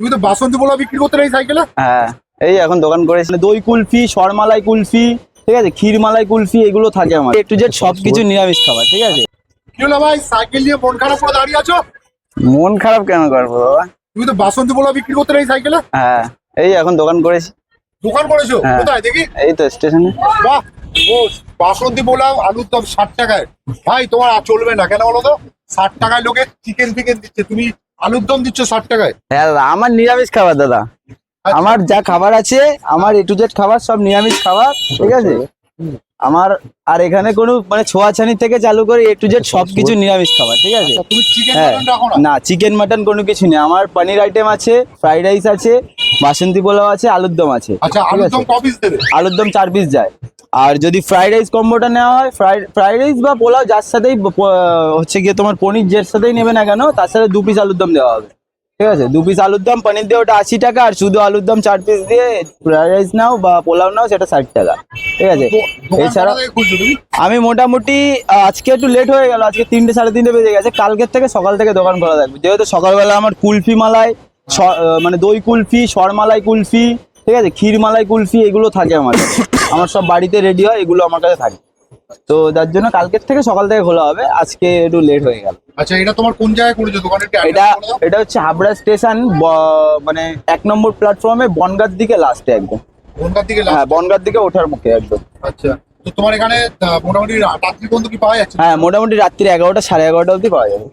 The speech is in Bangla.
তুমি তো বাসন্তী পোলা বিক্রি করতে এই সাইকেলে? হ্যাঁ এই এখন দোকান করেছি দই কুলফি সরমালাই কুলফি ঠিক আছে? ক্ষীরমালাই কুলফি এগুলো থাকে আমার। একটু জেড সবকিছু নিরামিষ খাবার ঠিক আছে? কি হলো ভাই? সাইকেল নিয়ে মন খারাপ করে দাঁড়িয়ে আছো? মন খারাপ কেন করব বাবা? তুমি তো বাসন্তী পোলা বিক্রি করতে এই সাইকেলে? হ্যাঁ এই এখন দোকান করেছি। দোকান করেছ? হ্যাঁ। কোথায়? দেখি। এই তো স্টেশনে। বাহ ও বাসন্তী পোলাও আলুর দম ষাট টাকায়। ভাই তোমার আর চলবে না কেন বলো তো? ষাট টাকায় লোকে চিকেন ফিকেন দিচ্ছে। তুমি আলুর দম দিচ্ছ ষাট টাকায়? হ্যাঁ দাদা আমার নিরামিষ খাবার দাদা। আচ্ছা। আমার যা খাবার আছে আমার এ টু জেড খাবার সব নিরামিষ খাবার ঠিক আছে? আমার আর এখানে কোনো মানে ছোঁয়াছানি থেকে চালু করে এ টু জেড সবকিছু নিরামিষ খাবার ঠিক আছে? আচ্ছা, হ্যাঁ। না? চিকেন মাটন কোনো কিছু নেই। আমার পনির আইটেম আছে ফ্রাইড রাইস আছে বাসন্তী পোলাও আছে আলুর দম আছে আচ্ছা আলুর দম চার পিস যায়। আর যদি ফ্রাইড রাইস কম্বোটা নেওয়া হয় ফ্রাইড ফ্রাইড রাইস বা পোলাও যার সাথেই হচ্ছে গিয়ে তোমার পনির যার সাথেই নেবে না কেন তার সাথে দু পিস আলুর দম দেওয়া হবে। ঠিক আছে? দু পিস আলুর দম পনির দিয়ে ওটা আশি টাকা আর শুধু আলুর দম চার পিস দিয়ে ফ্রাইড রাইস নাও বা পোলাও নাও সেটা ষাট টাকা। ঠিক আছে? এছাড়া আমি মোটামুটি আজকে একটু লেট হয়ে গেল আজকে তিনটে সাড়ে তিনটে বেজে গেছে কালকের থেকে সকাল থেকে দোকান খোলা থাকবে। যেহেতু সকালবেলা আমার কুলফি মালাই মানে দই কুলফি সরমালাই কুলফি ঠিক আছে? ক্ষীরমালাই কুলফি এগুলো থাকে আমার আমার সব বাড়িতে রেডি হয় এগুলো আমার কাছে থাকে। তো যার জন্য কালকের থেকে সকাল থেকে খোলা হবে। আজকে একটু লেট হয়ে গেল। আচ্ছা এটা তোমার কোন জায়গায় করেছ? দোকানের এটা? এটা হচ্ছে হাবড়া স্টেশন মানে এক নম্বর প্ল্যাটফর্মে বনগার দিকে লাস্টে একদম। বনগাঁ দিকে হ্যাঁ বনগার দিকে ওঠার মুখে একদম। আচ্ছা তো তোমার এখানে মোটামুটি রাত্রি পর্যন্ত কি পাওয়া যাচ্ছে? হ্যাঁ মোটামুটি রাত্রি এগারোটা সাড়ে এগারোটা অবধি পাওয়া যাবে।